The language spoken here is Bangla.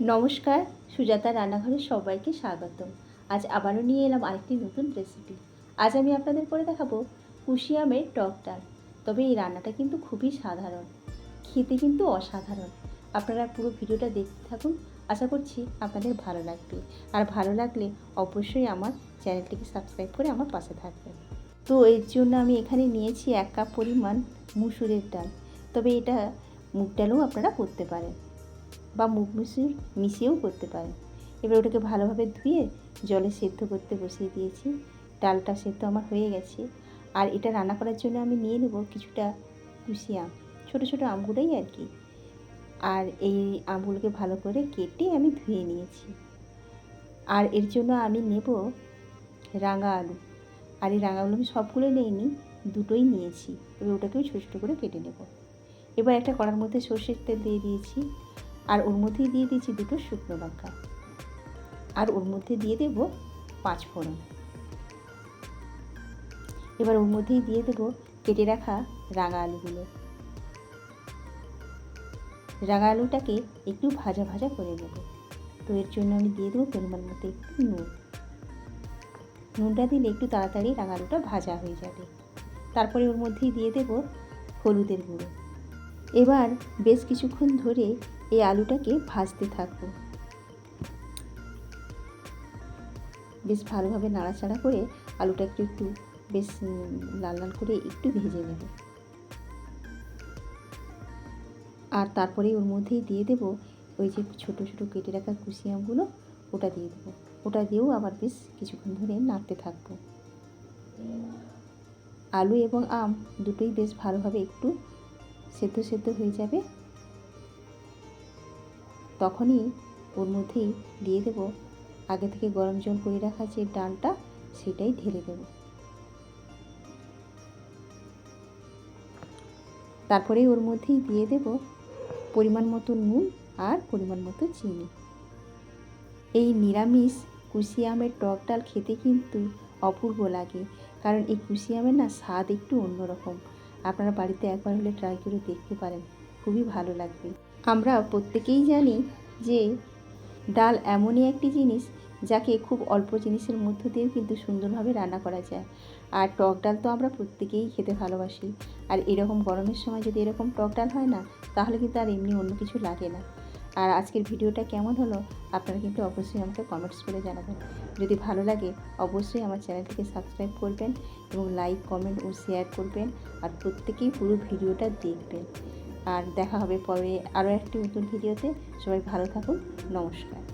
নমস্কার, সুজাতা রান্নাঘরে সবাইকে স্বাগতম। আজ আবারও নিয়ে এলাম আরেকটি নতুন রেসিপি আজ আমি আপনাদের করে দেখাবো কুশিয়ামের টক ডাল। তবে এই রান্নাটা কিন্তু খুবই সাধারণ। খেতে কিন্তু অসাধারণ। আপনারা পুরো ভিডিওটা দেখতে থাকুন। আশা করছি আপনাদের ভালো লাগবে। আর ভালো লাগলে অবশ্যই আমার চ্যানেলটিকে সাবস্ক্রাইব করে আমার পাশে থাকবেন। তো এর জন্য আমি এখানে নিয়েছি এক কাপ পরিমাণ মুসুরের ডাল। তবে এটা মুগ ডালও আপনারা করতে পারেন। বা মুগ মুসুর মিশিয়েও করতে পারেন এবার ওটাকে ভালোভাবে ধুয়ে জলে সেদ্ধ করতে বসিয়ে দিয়েছি। ডালটা সেদ্ধ আমার হয়ে গেছে। আর এটা রান্না করার জন্য আমি নিয়ে নেব কিছুটা কুশি আম। ছোটো ছোটো আমগুলোই আর কি। আর এই আমগুলোকে ভালো করে কেটে আমি ধুয়ে নিয়েছি। আর এর জন্য আমি নেব রাঙা আলু। আর এই রাঙা আলু আমি সবগুলো নিইনি, দুটোই নিয়েছি। তবে ওটাকেও ছোটো ছোটো করে কেটে নেব। এবার একটা কড়ার মধ্যে সর্ষের তেল দিয়ে দিয়েছি। আর ওর মধ্যেই দিয়ে দিয়েছি দুটো শুকনো লঙ্কা। আর ওর মধ্যে দিয়ে দেব পাঁচ ফোড়ন। এবার ওর মধ্যেই দিয়ে দেব কেটে রাখা রাঙা আলুগুলো। রাঙা আলুটাকে একটু ভাজা ভাজা করে নেব। তো এর জন্য আমি দিয়ে দেবো পরিমাণ মতো একটু নুন। নুনটা দিলে একটু তাড়াতাড়ি রাঙা আলুটা ভাজা হয়ে যাবে। তারপরে ওর মধ্যেই দিয়ে দেব হলুদের গুঁড়ো। এবার বেশ কিছুক্ষণ ধরে এই আলুটাকে ভাজতে থাকব। বেশ ভালোভাবে নাড়াচাড়া করে আলুটাকে একটু বেশ লাল লাল করে একটু ভেজে নেব। আর তারপরে ওর মধ্যেই দিয়ে দেব ওই যে ছোটো ছোটো কেটে রাখা কুশি আমগুলো, ওটা দিয়ে দেবো। ওটা দিয়েও আবার বেশ কিছুক্ষণ ধরে নাড়তে থাকব। আলু এবং আম দুটোই বেশ ভালোভাবে একটু সেদ্ধ সেদ্ধ হয়ে যাবে। তখনই ওর মধ্যেই দিয়ে দেব আগে থেকে গরম জল করে রাখা যে ডালটা, সেটাই ঢেলে দেব। তারপরে ওর মধ্যেই দিয়ে দেব পরিমাণ মতো নুন আর পরিমাণ মতো চিনি। এই নিরামিষ কুশি আমের টক ডাল খেতে কিন্তু অপূর্ব লাগে, কারণ এই কুশি আমের না স্বাদ একটু অন্যরকম। আপনারা বাড়িতে একবার হলে ট্রাই করে দেখতে পারেন, খুবই ভালো লাগবে। আমরা প্রত্যেকেই জানি যে ডাল এমনই একটি জিনিস যাকে খুব অল্প জিনিসের মধ্য দিয়েও কিন্তু সুন্দরভাবে রান্না করা যায়। আর টক ডাল তো আমরা প্রত্যেকেই খেতে ভালোবাসি। আর এরকম গরমের সময় যদি এরকম টক ডাল হয় না, তাহলে কিন্তু আর এমনি অন্য কিছু লাগে না। আর আজকের ভিডিওটা কেমন হলো আপনারা কিন্তু অবশ্যই আমাকে কমেন্টস করে জানাবেন। যদি ভালো লাগে, অবশ্যই আমার চ্যানেলটিকে সাবস্ক্রাইব করবেন এবং লাইক কমেন্ট ও শেয়ার করবেন আর প্রত্যেকেই পুরো ভিডিওটা দেখবেন। আর দেখা হবে পরে আরও একটি নতুন ভিডিওতে। সবাই ভালো থাকুন, নমস্কার।